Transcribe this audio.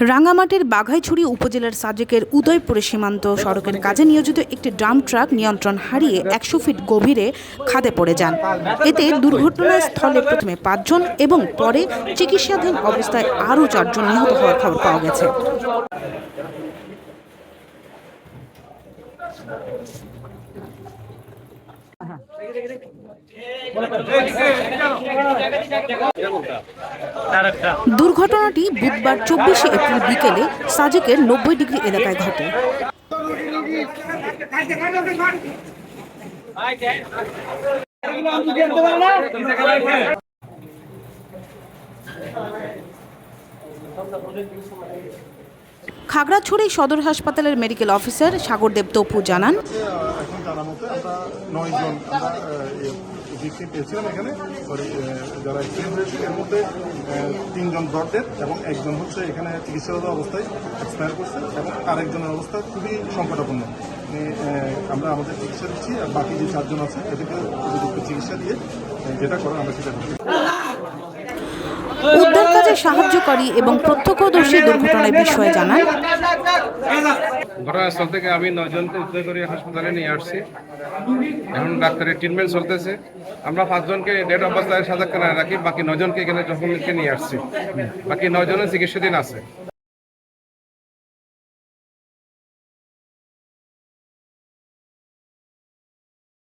রাঙ্গামাটির বাঘাইছড়ি উপজেলার সাজেকের উদয়পুরে সীমান্ত সড়কের কাজে নিয়োজিত একটি ড্রাম ট্রাক নিয়ন্ত্রণ হারিয়ে একশো ফিট গভীরে খাদে পড়ে যান। এতে দুর্ঘটনাস্থলে প্রথমে পাঁচজন এবং পরে চিকিৎসাধীন অবস্থায় আরও চারজন নিহত হওয়ার খবর পাওয়া গেছে। দুর্ঘটনাটি বুধবার চব্বিশে এপ্রিল বিকেলে সাজেকের নব্বই ডিগ্রি এলাকায় ঘটে। খাগড়াছড়ি সদর হাসপাতালের মেডিকেল অফিসার সাগরদেব তপু জানান। এখন তিনজন এবং একজন হচ্ছে এখানে অবস্থায় এবং আরেকজনের অবস্থা খুবই মানে, আমরা আমাদের চিকিৎসা দিচ্ছি আর বাকি যে আছে চিকিৎসা দিয়ে যেটা আমরা সেটা উদ্ধার কাজে সাহায্যকারী এবং প্রত্যক্ষদর্শী দুর্ঘটনার বিষয়ে জানান ঘটনাস্থল থেকে আমি নয়জনকে উদ্ধার করে হাসপাতালে নিয়ে আসছি। এখন ডাক্তারের ট্রিটমেন্ট চলতেছে। আমরা পাঁচজনকে ডেড অবস্থায় সাজাকানায় রাখি, বাকি নয়জনকে এখানে যখন নিয়ে আসছি। বাকি নয়জনের চিকিৎসাধীন আছে।